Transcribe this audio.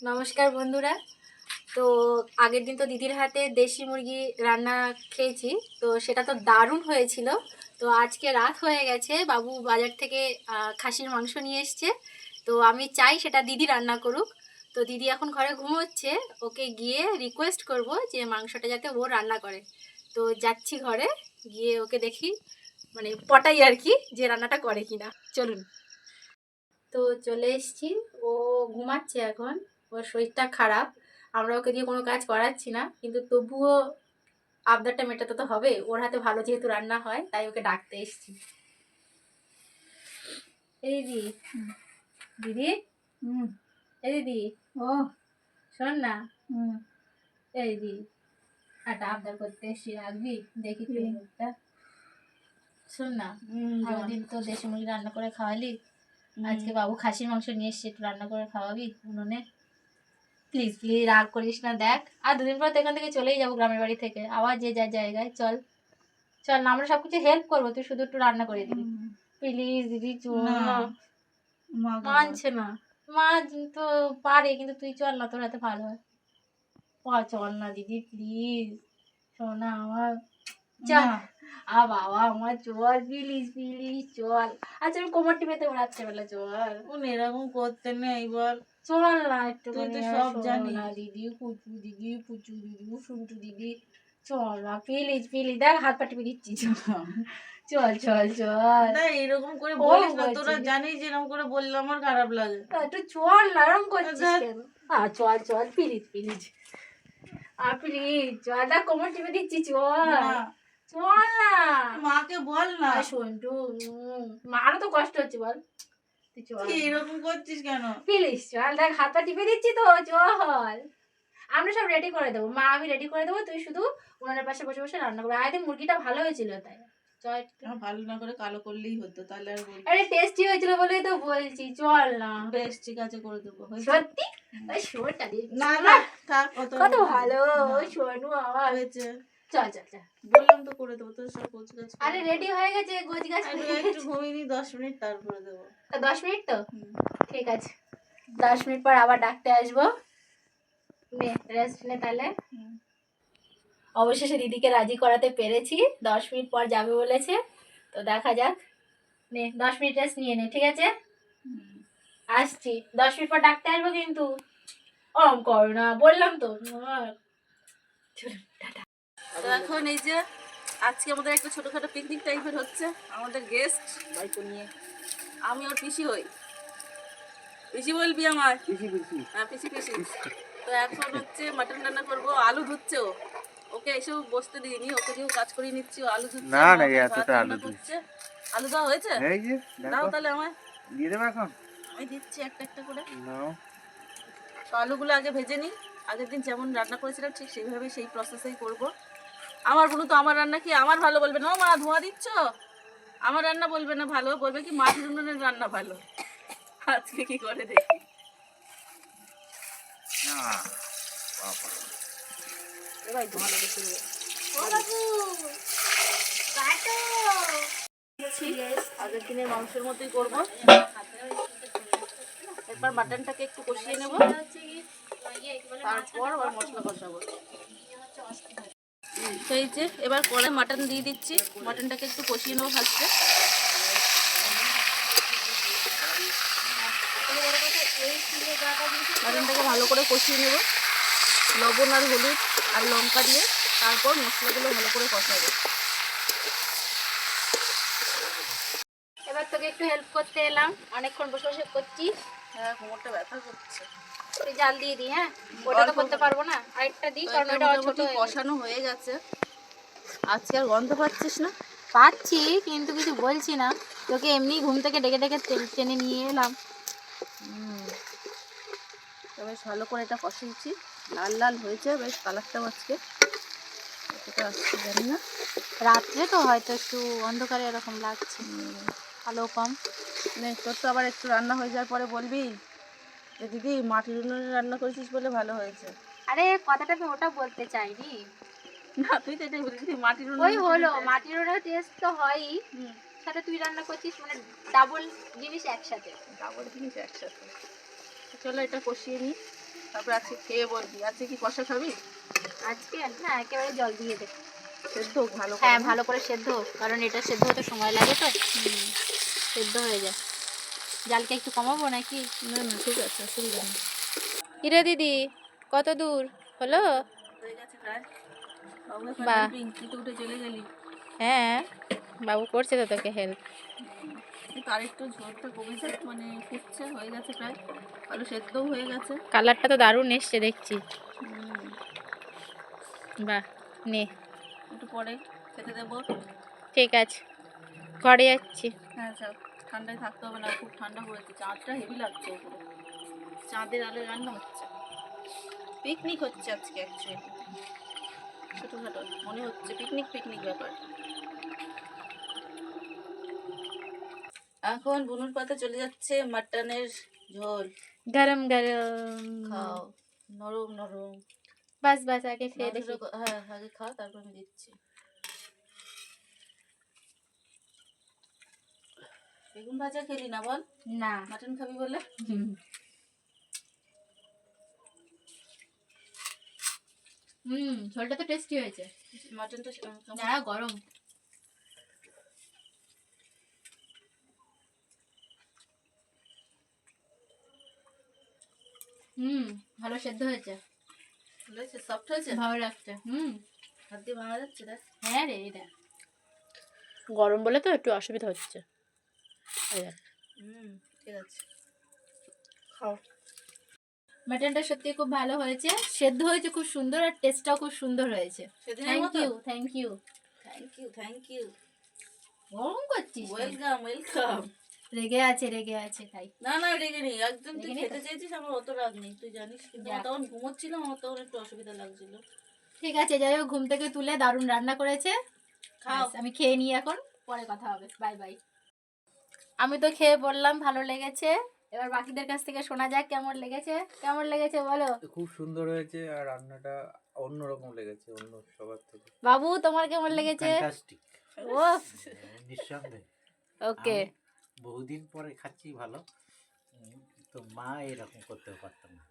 নমস্কার বন্ধুরা। তো আগের দিন তো দিদির হাতে দেশি মুরগি রান্না খেয়েছি, তো সেটা তো দারুণ হয়েছিল। তো আজকে রাত হয়ে গেছে, বাবু বাজার থেকে খাসির মাংস নিয়ে এসছে। তো আমি চাই সেটা দিদি রান্না করুক। তো দিদি এখন ঘরে ঘুমোচ্ছে, ওকে গিয়ে রিকোয়েস্ট করব যে মাংসটা যাতে ও রান্না করে। তো যাচ্ছি ঘরে, গিয়ে ওকে দেখি মানে পটাই আর কি যে রান্নাটা করে কিনা। চলুন। তো চলে এসেছি, ও ঘুমাচ্ছে এখন। ওর শরীরটা খারাপ আমরা ওকে দিয়ে কোনো কাজ করাচ্ছি না কিন্তু তবুও আবদারটা মেটাতে তো হবে। ওর হাতে ভালো যেহেতু রান্না হয় তাই ওকে ডাকতে এসেছি। এই দিদি দিদি? হুম। এই দিদি? ও। শোন না। হুম। এই দিদি একটা আবদার করতে এসেছি রাখবি? দেখি তুই মুখটা। শোন না সারাদিন তো দেশি মুরগি রান্না করে খাওয়ালি আজকে বাবু খাসির মাংস নিয়ে এসছে একটু রান্না করে খাওয়াবি উনুনে? প্লিজ প্লিজ রাগ করিস না দেখ। আর দুদিন পর তো এখান থেকে চলেই যাব গ্রামের বাড়ি থেকে। আবার যে যার জায়গায় চল। চল না আমরা সব কিছু হেল্প করব। তুই শুধু একটু রান্না করে দিবি। প্লিজ দিদি চল। না। মানছে না মা তো পারে কিন্তু তুই চল না তোর হাতে ভালো হয়। চল না দিদি প্লিজ শোনা আমার। চল। আ বাবা আমার চল প্লিজ প্লিজ চল। আচ্ছা আমি কোমর টিপেতে রাত্রে বেলা চল। এরকম করতে নেই বল। চল না একটু তুই তো সব জানিস। না দিদি পুচু দিদি পুচু দিদি সুন্টু দিদি। চল না প্লিজ প্লিজ দেখ হাত পা টিপে দিচ্ছি। চল। চল চল না এরকম করে বলিস না তোরা জানিস যে এরকম করে বললে আমার খারাপ লাগে। একটু চল না এরম করছিস কেন? হ্যাঁ চল চল প্লিজ প্লিজ আ প্লিজ চল দেখ কোমর টিপে দিচ্ছি চল। চল না। মাকে বল না। সন্টু মারও তো কষ্ট হচ্ছে বল। তুই চল। এরকম করছিস কেন? প্লিজ চল দেখ হাত টিপে দিচ্ছি তো চল। আমরা সব রেডি করে দেবো। মা আমি রেডি করে দেবো তুই শুধু ওনার পাশে বসে বসে রান্না করবি। আগে মুরগিটা ভালো হয়েছিল তাই। চল। একটু। আমার ভালো না করে কালো করলেই হতো তাহলে আর আরে টেস্টি হয়েছিল বলেই তো বলছি চল না। বেশ ঠিক আছে করে দেবো সত্যি? ওই শোরটা না না কত ভালো শোনু আমার। হয়েছে। চল চল চল। বললাম তো করে দেবো তোর সব কোচ গাছ আরে রেডি হয়ে গেছে গোছ গাছ একটু ঘুমিয়ে নি দশ মিনিট তারপরে দেবো। দশ মিনিট তো? ঠিক আছে। দশ মিনিট পর আবার ডাকতে আসব। নে রেস্ট নে তাহলে। অবশেষে দিদিকে রাজি করাতে পেরেছি। দশ মিনিট পর যাবে বলেছে। তো দেখা যাক। নে দশ মিনিট রেস্ট নিয়ে নে ঠিক আছে? আসছি। দশ মিনিট পর ডাকতে আসব কিন্তু। ওরম করো না বললাম তো। চলো। তো এখন এই যে আজকে আমাদের একটা ছোটখাটো পিকনিক টাইপের হচ্ছে। আমাদের গেস্ট ভাইপো নিয়ে। আমি ওর পিসি হই। পিসি বলবি আমার? হ্যাঁ পিসি পিসি। তো এখন হচ্ছে মাটন রান্না করব আলু ধুচ্ছে ও। ওকে এসেও বসতে দিইনি ওকে দিয়েও কাজ করিয়ে নিচ্ছি আলু ধুচ্ছে না, না, এতটা আলু। করছে। আলু দেওয়া হয়েছে? এই যে দাও তাহলে আমায়। দিয়ে দেবো এখন? আমি দিচ্ছি একটা একটা করে। নাও। তো আলুগুলো আগে ভেজে নিই। আগের দিন যেমন রান্না করেছিলাম ঠিক সেইভাবে সেই প্রসেসেই করব। আমার বলু তো আমার রান্না কি আমার ভালো বলবে না? মা ধোঁয়া দিচ্ছ? আমার রান্না বলবে না ভালো বলবে কি মাছ রুনের রান্না ভালো। আজকে কি করে দেখি। আগের দিনের মাংসের মতোই করব। এরপর মাটনটাকে একটু কষিয়ে নেব। তারপর আবার মশলা কষাবো। এই যে, এবার কড়াই মাটন দিয়ে দিচ্ছি। মাটনটাকে একটু কষিয়ে নেব ফার্স্টে মাটনটাকে ভালো করে কষিয়ে নেব। লবণ আর হলুদ আর লঙ্কা দিয়ে, তারপর মশলাগুলো ভালো করে কষাবো। এবার তোকে একটু হেল্প করতে এলাম। অনেকক্ষণ বসে বসে করছি কোমরটা ব্যথা করছে। জাল দিয়ে দি হ্যাঁ? ওটা তো করতে পারব না। আরেকটা দিই কারণ ওটা ছোট। কষানো হয়ে গেছে। আজকে আর গন্ধ পাচ্ছিস না? পাচ্ছি কিন্তু কিছু বলছি না। তোকে এমনি ঘুম থেকে ডেকে ডেকে টেনে- নিয়ে এলাম। তো বেশ ভালো করে এটা কষিয়েছি লাল লাল হয়েছে বেশ কালারটাও আজকে। আসছে জানি না। রাত্রে তো হয়তো একটু অন্ধকারে এরকম লাগছে। আলো কম। তোর তো আবার একটু রান্না হয়ে যাওয়ার পরে বলবি? যে দিদি মাটির উনুনে রান্না করেছিস বলে ভালো হয়েছে। আরে কথাটা আমি ওটা বলতে চাইনি। না তুই তো এটাই বলি দিদি মাটির ওই হলো মাটির ওটা টেস্ট তো হয়ই। সাথে তুই রান্না করছিস মানে ডাবল জিনিস একসাথে। ডাবল জিনিস একসাথে। চলো এটা কষিয়ে নিই তারপর আজকে খেয়ে বলবি আজকে কি কষা খাবি? আজকে? না একেবারে জল দিয়ে দে। সেদ্ধ ভালো করে। হ্যাঁ ভালো করে সেদ্ধ কারণ এটা সেদ্ধ হতে সময় লাগে তো। সেদ্ধ হয়ে যায়। জালকে একটু কমাবো নাকি? না না ঠিক আছে অসুবিধা নেই। কিরে দিদি কত দূর? হলো? গেলি। হ্যাঁ বাবু করছে তো তোকে হেল্প আরেকটু মানে হয়ে গেছে প্রায়। সেদ্ধও হয়ে গেছে। কালারটা তো দারুণ এসছে দেখছি। বাহ নে। একটু পরে খেতে দেবো। ঠিক আছে ঘরে যাচ্ছি। হ্যাঁ চল ঠান্ডায় থাকতে হবে না খুব ঠান্ডা পড়েছে চাঁদটা হেভি লাগছে চাঁদের আলো রান্না হচ্ছে। পিকনিক হচ্ছে আজকে অ্যাকচুয়ালি ছোটোখাটো মনে হচ্ছে পিকনিক পিকনিক ব্যাপার। এখন বুনুর পাতে চলে যাচ্ছে মাটনের ঝোল। গরম গরম। খাও। নরম নরম। বাস বাস আগে খেয়ে দেখি। হ্যাঁ আগে খাও তারপর আমি দিচ্ছি। বেগুন ভাজা খেলি না বল? না। মাটন খাবি বলে? হুম। ঝোলটা তো টেস্টি হয়েছে। মাটনটা? না গরম। হুম ভালো সেদ্ধ হয়েছে। ভালো হয়েছে? সফট হয়েছে? ভালো লাগছে হুম। হাত দিয়ে ভাঙা যাচ্ছে দেখ হ্যাঁ রে এটা গরম বলে তো একটু অসুবিধা হচ্ছে। দেখ। ঠিক আছে। খাও। মাটনটা সত্যি খুব ভালো হয়েছে। সেদ্ধ হয়েছে খুব সুন্দর আর টেস্টটাও খুব সুন্দর হয়েছে। Thank you thank you thank you thank you গরম করছিস ওয়েলকাম ওয়েলকাম রেগে আছে রেগে আছে তাই। না না রেগে নেই। একদম তুই খেতে চেয়েছিস আমার অত রাগ নেই। তুই জানিস তখন ঘুমোচ্ছিলাম আমার তখন একটু অসুবিধা লাগছিল। ঠিক আছে যাই হোক ঘুম থেকে তুলে দারুণ রান্না করেছে। খাও। আমি খেয়ে নিই এখন। পরে কথা হবে। Bye bye. আমি তো খেয়ে বললাম ভালো লেগেছে। এবার বাকিদের কাছ থেকে শোনা যাক কেমন লেগেছে। কেমন লেগেছে বলো? খুব সুন্দর হয়েছে আর রান্নাটা অন্যরকম লেগেছে অন্য সবার থেকে। বাবু তোমার কেমন লেগেছে? ফ্যান্টাস্টিক ও নিঃসন্দেহে। ওকে। বহুদিন পরে খাচ্ছি ভালো। তো মা এরকম করতে পারতাম না।